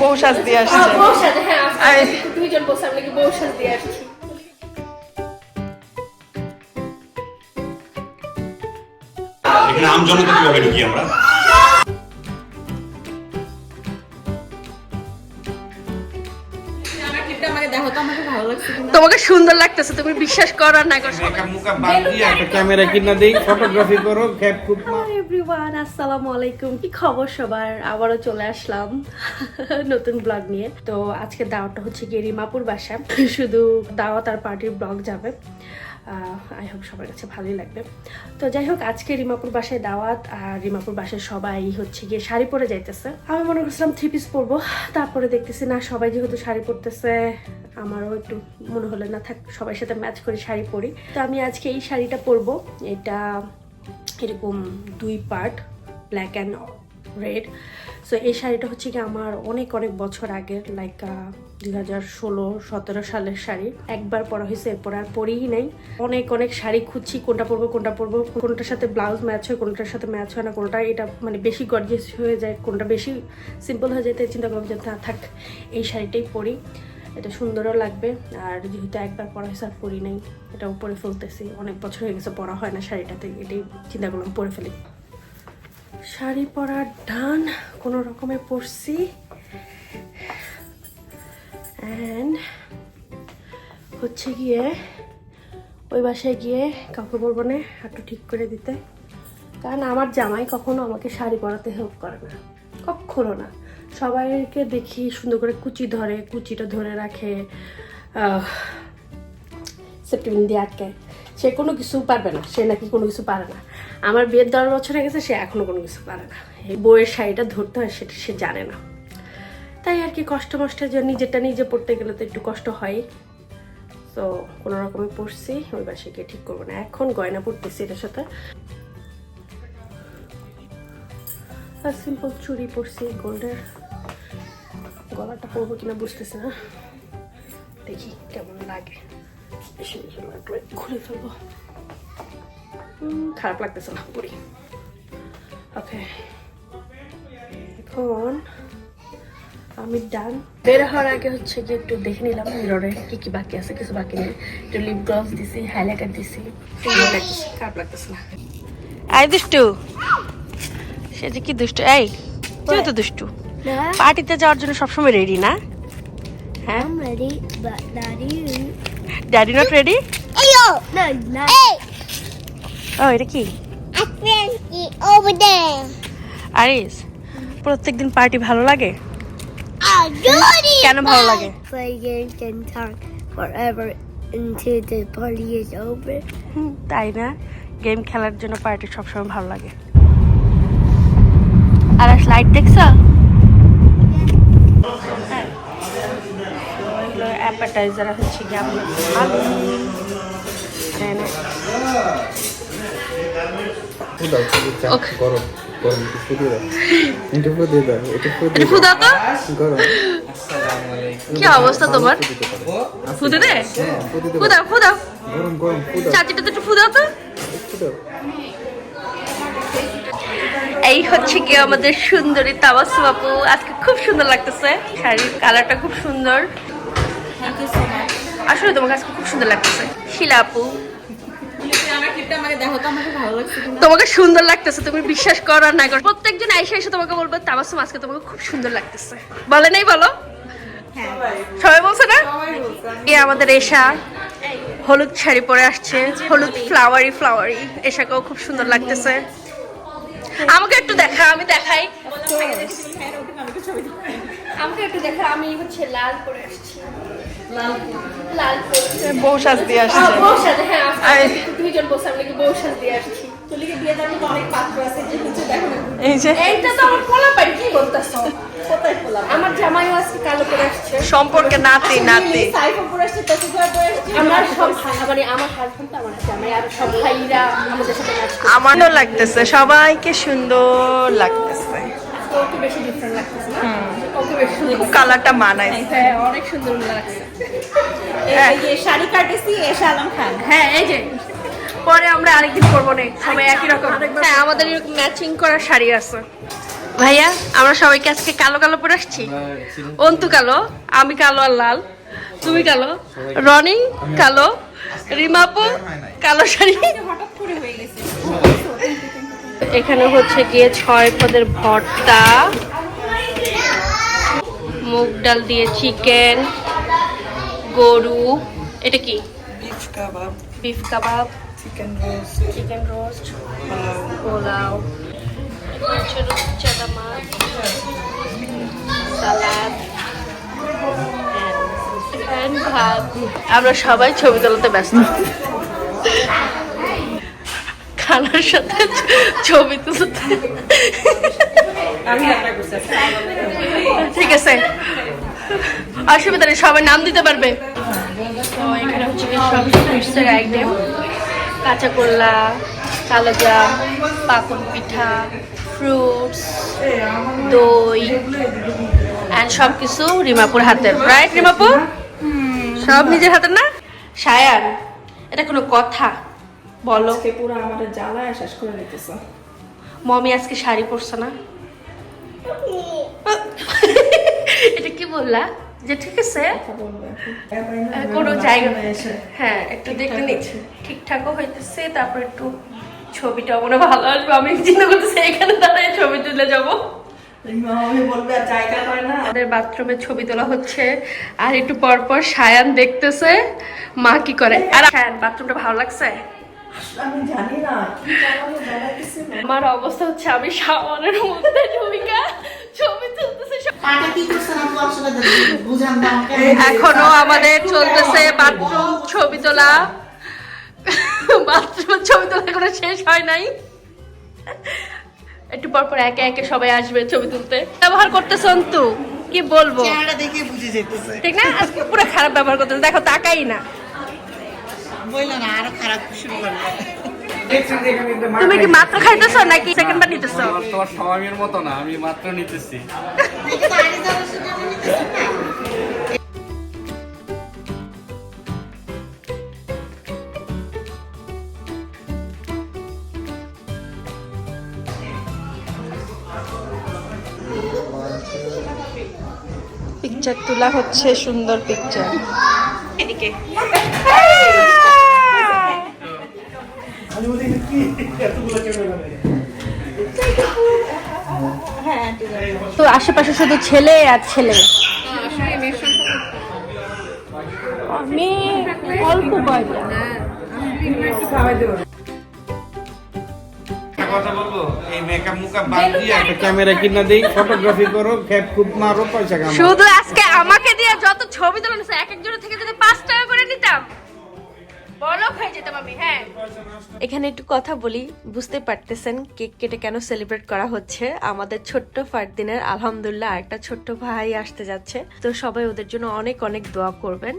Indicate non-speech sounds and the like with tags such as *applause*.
বউ সাজ দিয়ে আসছে। হ্যাঁ, বউ সাজে হ্যাঁ দুইজন বসে আমরা কি বউ সাজ দিয়ে আসছি। এখানে আম কীভাবে ঢুকি আমরা? তোমাকে সুন্দর লাগতেছে তুমি বিশ্বাস করো না করো ক্যামেরা কিনা দেই ফটোগ্রাফি করো ক্যাপ খুব এভরিওয়ান আসসালামু আলাইকুম। কি খবর সবার? আবারও চলে আসলাম *laughs* নতুন ব্লগ নিয়ে। তো আজকে দাওয়াটা হচ্ছে গিয়ে রিমাপুর বাসা। শুধু দাওয়াত আর পার্টির ব্লগ যাবে। আই হোপ সবার কাছে ভালোই লাগবে। তো যাই হোক আজকে রিমাপুর বাসায় দাওয়াত আর রিমাপুর বাসায় সবাই হচ্ছে গিয়ে শাড়ি পরে যাইতেছে। আমি মনে করছিলাম থ্রি পিস পরবো, তারপরে দেখতেছি না, সবাই যেহেতু শাড়ি পরতেছে, আমারও একটু মনে হলো না, থাক সবার সাথে ম্যাচ করে শাড়ি পরি। তো আমি আজকে এই শাড়িটা পরবো, এটা এরকম দুই part black and red so এই শাড়িটা হচ্ছে কি আমার অনেক অনেক বছর আগের লাইক দুই হাজার ষোলো, সতেরো সালের শাড়ি। একবার পরা হয়েছে, এরপর আর পরেই নাই। অনেক অনেক শাড়ি খুঁজছি, কোনটা পরবো কোনটা পরবো, কোনটার সাথে ব্লাউজ ম্যাচ হয়, কোনটার সাথে ম্যাচ হয় না, কোনটা এটা মানে বেশি গর্জিয়াস হয়ে যায়, কোনটা বেশি সিম্পল হয়ে যায়, তাই চিন্তা করলাম যে না থাক, এই শাড়িটাই পরি। এটা সুন্দরও লাগবে। আর যেহেতু একবার পরা হয়েছে, আর পরি নাই, এটা উপরে ফেলতেছি। অনেক বছর হয়ে গেছে, পরা হয় না শাড়িটাতে। এটাই চিন্তা করলাম, পরে ফেলি। শাড়ি পরার ডান কোনো রকমে পরছি। অ্যান্ড হচ্ছে গিয়ে ওই বাসায় গিয়ে কাউকে বলব না একটু ঠিক করে দিতে। কারণ আমার জামাই কখনো আমাকে শাড়ি পরাতে হেল্প করে না। কখনো না। সবাইকে দেখি সুন্দর করে কুচি ধরে, কুচিটা ধরে রাখে সেপ্টেম্বর দিয়ে আটকায়। সে কোনো কিছু পারবে না, সে নাকি কোনো কিছু পারে না। আমার বিয়ের দশ বছর হয়ে গেছে, সে এখনও কোনো কিছু পারে না। এই বইয়ের শাড়িটা ধরতে হয়, সেটা সে জানে না। তাই আর কি কষ্ট মষ্টে যে নিজেরটা নিজে পড়তে গেলে তো একটু কষ্ট হয়। তো কোনো রকমে পড়ছি, ওই বাসে গিয়ে ঠিক করব না। এখন গয়না পড়তেছি এটার সাথে। আর সিম্পল চুড়ি পরছি, গোল্ডের। গলাটা পরবো কিনা বুঝতেছি না। দেখি কেমন লাগে। বেশি বেশি লাগলে খুলে ফেলব খারাপ লাগতেছে না পরি ওকে। এখন আমি ডান। বের হওয়ার আগে হচ্ছে যে একটু দেখে নিলাম মিররে কি কি বাকি আছে কিছু বাকি নেই। একটু লিপ গ্লস দিছি হাইলাইটার দিছি। খারাপ লাগতেছে না। আই দুষ্টু। সে যে কি দুষ্টু এই তুই তো দুষ্টু। পার্টিতে যাওয়ার জন্য সবসময় রেডি না? হ্যাঁ? Not you. Daddy not ready ও এটা কি? আরিস প্রত্যেক দিন পার্টি ভালো লাগে? কেন ভালো লাগে? তাই না? গেম খেলার জন্য পার্টি সবসময় ভালো লাগে। আর লাইট দেখছ? অ্যাপাটাইজার হচ্ছে কি আমরা আলু কি অবস্থা তোমার? ফুদে দে? ফুদাও ফুদাও। চাচিটা তো একটু ফুদাও তো। এই হচ্ছে কি আমাদের সুন্দরী তাবাসু আপু। আজকে খুব সুন্দর লাগতেছে। শাড়ির কালারটা খুব সুন্দর। আসলে তোমাকে আজকে খুব সুন্দর লাগতেছে। শিলা আপু। তোমাকে সুন্দর লাগতেছে, তুমি বিশ্বাস করো আর না করো। প্রত্যেকজন আইসা এসে তোমাকে বলবে তাবাসুম আজকে তোমাকে খুব সুন্দর লাগতেছে। বলে নাই বলো? সবাই বলছে না? এ আমাদের এশা। হলুদ শাড়ি পরে আসছে, হলুদ ফ্লাওয়ারি ফ্লাওয়ারি এশাকেও খুব সুন্দর লাগতেছে। আমাকে একটু দেখা, আমি দেখাই। আমাকে একটু দেখা, আমি হচ্ছে লাল পরে আসছি। বউ সাজ দিয়ে আসছে। হ্যাঁ, হ্যাঁ দুইজন বসে আমরা কি বউ সাজ দিয়ে আসছি? সম্পর্কে নাতি নাতি। মানে আমার হাজবেন্ড তো আমার জামাই আর সব ভাইরা আমাদের সাথে নাচ করছে। আমারও লাগতেছে সবাইকে সুন্দর লাগতেছে। বেশি ডিফারেন্ট লাগতেছে সুন্দর খুব কালারটা মানায়। হ্যাঁ অনেক সুন্দর লাগছে। হ্যাঁ। এই যে শাড়ি কাটেছি এশা আলম খান। হ্যাঁ এই যে পরে আমরা আরেকদিন করব না সবাই একই রকম। হ্যাঁ আমাদের ম্যাচিং করা শাড়ি আছে। ভাইয়া আমরা সবাইকে আজকে কালো কালো পরে আসছি? অন্তু কালো আমি কালো আর লাল। তুমি কালো রনি কালো রিমাপু কালো শাড়ি। এখানে হচ্ছে গিয়ে ছয় পদের ভর্তা। মুগ ডাল দিয়ে চিকেন গরু এটা কি? বিফ কাবাব। বিফ কাবাব। Chicken roast. Chicken roast. Pulao. হচ্ছে রূপচাঁদা মাছ। সালাদ। আমরা সবাই ছবি তোলাতে ব্যস্ত। খানার সাথে ছবি তুলতে। ঠিক আছে অসুবিধা নেই সবাই নাম দিতে পারবে। তো এখানে হচ্ছে কি সব আইটেম পাকন পিঠা ফ্রুটস দই অ্যান্ড সব কিছু রিমাপুর হাতের। রাইট রিমাপুর সব নিজের হাতের না? সায়ান এটা কোনো কথা। বলো। পুরো আমাদের জ্বালায় শেষ করে দিতেছে। মমি আজকে শাড়ি পরছে না? *laughs* বললা যে ঠিক আছে কোনো জায়গা হ্যাঁ একটু দেখতে নিচ্ছি। ঠিকঠাকও হইতেছে তারপর একটু ছবিটা মনে ভালো আসবে। আমি চিন্তা করতেছি এখানে দাঁড়ায় ছবি তুলে যাব। আমাদের বাথরুমে ছবি তোলা হচ্ছে আর একটু পর পর সায়ান দেখতেছে মা কি করে? আর সায়ান বাথরুমটা ভালো লাগছে? আমার অবস্থা হচ্ছে আমি শাওয়ারের মধ্যে ঢুইকা ছবি তুলতেছি এখনও আমাদের চলতেছে বাথরুম ছবি তোলা। বাথরুম ছবি তোলা এখনও শেষ হয় নাই। একটু পর পর একে একে সবাই আসবে ছবি তুলতে। ব্যবহার করতেছ অন্তু কি বলব? দেখে বুঝে যেতেছে। ঠিক না? আজকে পুরো খারাপ ব্যবহার করতেছে। দেখো তাকাই না বলল না আরও খারাপ শুরু করবে তুমি কি মাত্র খাইতেছো নাকি সেকেন্ড বার নিতেছো? তোমার স্বামীর মতো না আমি মাত্র নিতেছি। পিকচার তোলা হচ্ছে সুন্দর পিকচার এদিকে। তো আশেপাশে শুধু ছেলে আর ছেলে। অল্প কথা বলব? এই মেকআপ মুকআপ বাদ দিয়ে একটা ক্যামেরা কিনা দিই ফটোগ্রাফি করো ক্যাপ খুব মারো পয়সা কামাও। শুধু আজকে আমাকে দিয়ে যত ছবি তোলা হয়েছে এক একজনের থেকে যদি পাঁচ টাকা করে নিতাম হ্যাঁ এখানে একটু কথা বলি, বুঝতে পারতেছেন কেক কেটে কেন সেলিব্রেট করা হচ্ছে? আমাদের ছোট্ট ফারদিনের আলহামদুলিল্লাহ একটা ছোট্ট ভাই আসতে যাচ্ছে, তো সবাই ওদের জন্য অনেক অনেক দোয়া করবেন।